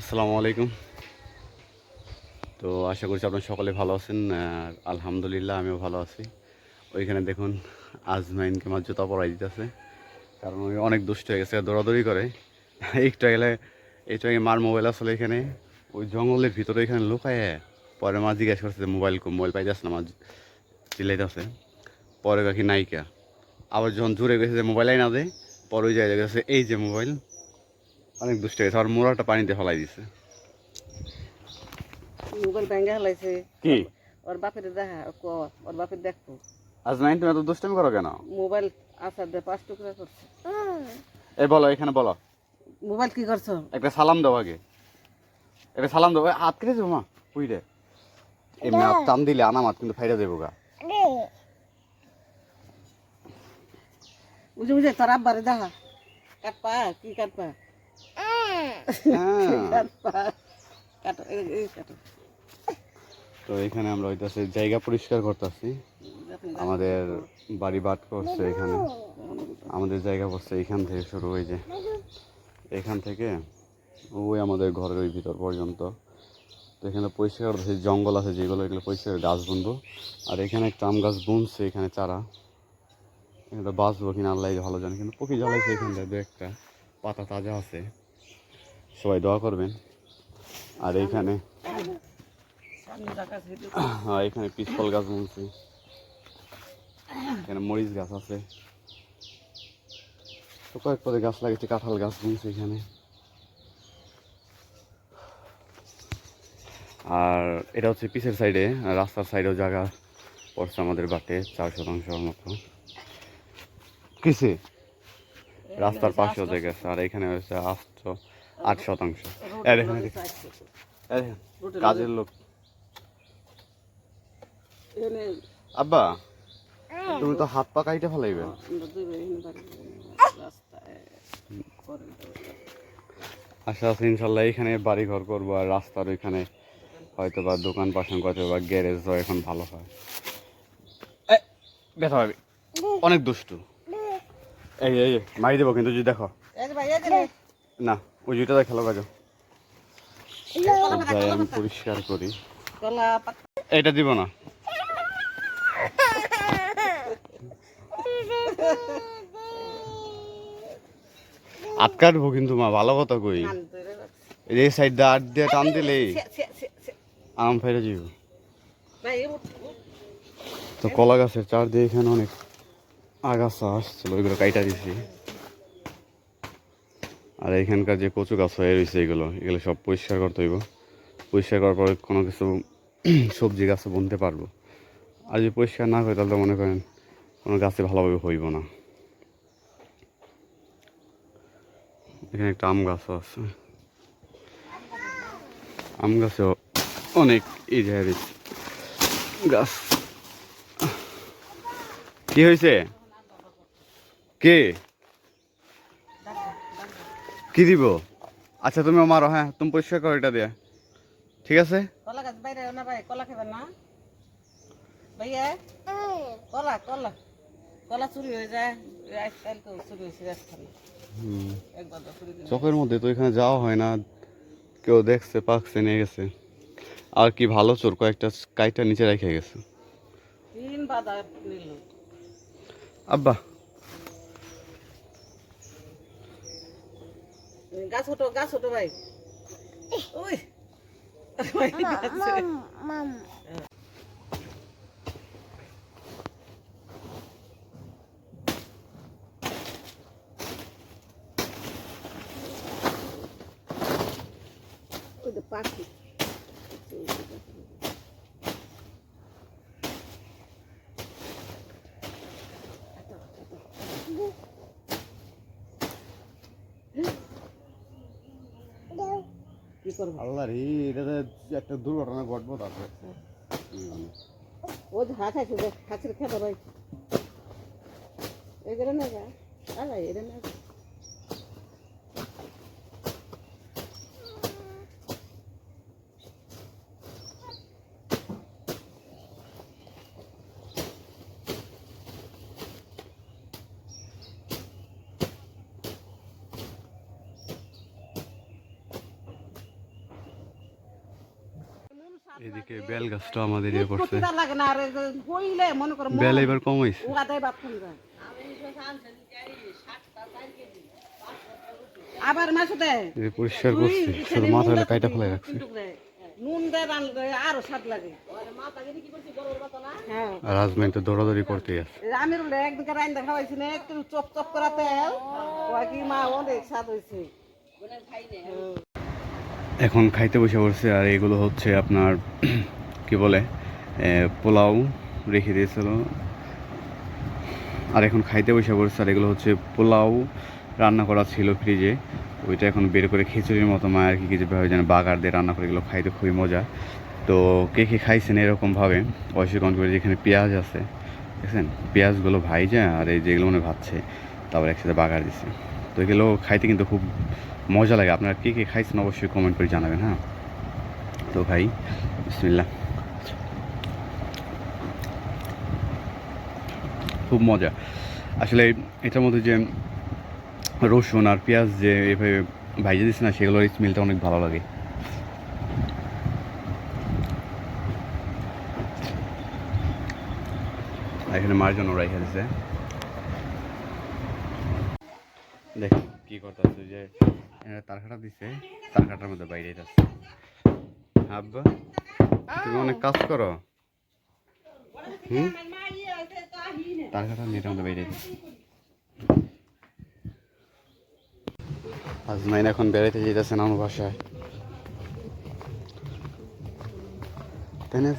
আসসালামু আলাইকুম। তো আশা করছি আপনারা সকলে ভালো আছেন, আর আলহামদুলিল্লাহ আমিও ভালো আছি। ওইখানে দেখুন আজমাইনকে আমার জুতা পরাই দিতেছে কারণ ওই অনেক দুষ্ট হয়ে গেছে, দৌড়াদৌড়ি করে। একটু গেলে আগে মার মোবাইল আসলে এখানে, ওই জঙ্গলের ভিতরে এখানে লুকায়, পরে মা জিজ্ঞাসা করছে যে মোবাইল মোবাইল পাইতেছে না, মা চিল্লাইতেছে। পরে কাকি নাইকা আবার যখন জুড়ে গেছে যে মোবাইল আই না দেয় পরে ওই জায়গায় গেছে, এই যে মোবাইল। অনেক দুষ্ট হয়ে গেছে। আর মোড়াটা পানিতে ফেলাই দিছে। মোবাইল ব্যাঙ্গে হেলাইছে কি? ওর বাপের দেখা ক ওর বাপের দেখো আজমাইন তুমি এত দুষ্টামি করো কেন? মোবাইল আচার দিয়ে পাঁচ টুকরা করছে। এই বলো এখানে বলো। মোবাইল কি করছ? একটা সালাম দাও আগে। একটা সালাম দাও। হাত কেটে যাব মা? পুইরে এমনি হাত টান দিলে আনামাত কিন্তু ফাইটা দেবো গা। বুঝে বুঝে তোর আব্বারে দেখা। কাটপা কি কাটপা হ্যাঁ। কাটপা কাটো এই এই কাটো তো এখানে আমরা হইতাছে জায়গা পরিষ্কার করতেছি। আমাদের বাড়ি বাট করছে এখানে। আমাদের জায়গা পড়ছে এখান থেকে শুরু হয়ে যে এখান থেকে ওই আমাদের ঘরের ওই ভিতর পর্যন্ত। তো এখানে পরিষ্কার জঙ্গল আছে, যেগুলো এগুলো পরিষ্কার গাছ বুনবো। আর এখানে একটা আম গাছ বুনছে এখানে চারা। এখানে বাঁচবো কিনা আল্লাহ ভালো জানে, কিন্তু পকি জ্বালাইছে এখানটা দু একটা। পাতা তাজা আছে। সবাই দোয়া করবেন। আর এইখানে হ্যাঁ এখানে পিসফল গাছ বুনছি এখানে মরিচ গাছ আছে। তো কয়েক পরে গাছ লাগিয়েছে, কাঁঠাল গাছ বুনছি এখানে। আর এটা হচ্ছে পিসের সাইডে, রাস্তার সাইডেও জায়গা পড়ছে আমাদের বাটে, চার শতাংশের মতো। কিসে রাস্তার পাশেও জায়গা আছে, আর এখানে হচ্ছে আষ্ট আট শতাংশ। কাজের লোক। এখানে আব্বা তুমি তো হাত পা কাইটে ফেলাইবে। বাড়ি আশা আছে ইনশাল্লাহ এখানে বাড়ি ঘর করব আর রাস্তার ওইখানে হয়তো বা দোকান পাশন করতে বা গ্যারেজ এখন ভালো হয়। ব্যথা পাবি। অনেক দুষ্টু। এই এই এই, মারি দেবো কিন্তু যদি দেখো। না ওই জুইটা খেলো কাজো আমি পরিষ্কার করি। এইটা দিব না। আটকাটবো কিন্তু মা ভালো কথা কই। এই সাইড দিয়ে আট দিয়ে টান দিলে। আরাম ফেরে উঠ। তো কলা গাছের চার দিয়ে এখানে অনেক আগাছা আসছিল ওইগুলো কাইটা দিছি। আর এখানকার যে কচু গাছ হয়ে রয়েছে এগুলো এগুলো সব পরিষ্কার করতে হইব। পরিষ্কার করার পরে কোনো কিছু সবজি গাছে বুনতে পারব। আর যদি পরিষ্কার না করে তাহলে মনে করেন কোনো গাছে ভালোভাবে হইব না। এখানে একটা আম গাছও আছে। আম গাছেও অনেক এই জায়গায় গাছ। কি হয়েছে? কে? কি দিব? আচ্ছা তুমি মারো হ্যাঁ তুমি পরিষ্কার করো এটা দিয়ে। ঠিক আছে? কলা গাছ বাইরে না ভাই কলা খাবেন না? ভাইয়া? কলা কলা। কলা চুরি হয়ে যায় চুরি হয়েছে। চোখের মধ্যে তো এখানে যাওয়া হয় না কেউ দেখছে পাকছে নিয়ে গেছে। আর কি ভালো চোর কয়েকটা কাইটা নিচে রেখে গেছে। তিন বাধা নিল। আব্বা গাছ ওটো গাছ ওটো ভাই। ওই। পাখি। কি করব? আল্লাহ রে এটাতে একটা দুর্ঘটনা ঘটবো তারপরে। ও যে হাত আছে হাতের খেতে রয়েছে এগুলো না যা আল্লাহ এটা না। এদিকে বেল গাছটা আমাদের ইয়ে করছে কুত্তা লাগে না আর হইলে মনে করো বেল এবার কম হয়েছে আবার মাছ দেয় এই পরিষ্কার করছে শুধু মাথা হলে কাইটা ফেলাই রাখছে। নুন দেয় রানলে আরও স্বাদ লাগে। হ্যাঁ। আর আজমাইন তো দৌড়াদৌড়ি আছে। আমি একদিকে না একটু চপ চপ মা অনেক স্বাদ হয়েছে এখন খাইতে বসে পড়ছে আর এগুলো হচ্ছে আপনার, কি বলে পোলাও রেখে দিয়েছিল। আর এখন খাইতে বসে পড়ছে আর এগুলো হচ্ছে পোলাও রান্না করা ছিল ফ্রিজে। ওইটা এখন বের করে খিচুড়ির মতো মা আর কি কিছু ভাবে যেন বাগার দিয়ে রান্না করে এগুলো খাইতে খুবই মজা। তো কে কে খাইছেন এরকমভাবে? অবশ্যই করে যেখানে পেঁয়াজ আছে, দেখছেন? পেঁয়াজগুলো ভাই যায় আর এই যেগুলো মনে ভাবছে তারপর একসাথে বাগার দিছে। তো এগুলো খাইতে কিন্তু খুব মজা লাগে। আপনারা কে কে খাইছেন অবশ্যই কমেন্ট করে জানাবেন হ্যাঁ? তো ভাই, বিসমিল্লাহ। খুব মজা। আসলে এটার মধ্যে যে রসুন আর পেঁয়াজ যে এভাবে ভাইজে দিচ্ছে না, সেগুলোর স্মেলটা অনেক ভালো লাগে। এখানে মার জন্য রাইখা দিছে। দেখ কি করতেছে যে এখানে তারকাটা দিছে তারকাটার মধ্যে বাইরে যাচ্ছে। আব্বা, তুমি অনেক কাজ করো। হুম? তারকাটা নেটের মধ্যে বাইরে যাচ্ছে। আজমাইন এখন বেড়াইতে যেতেছে নানু বাসায়। তাই না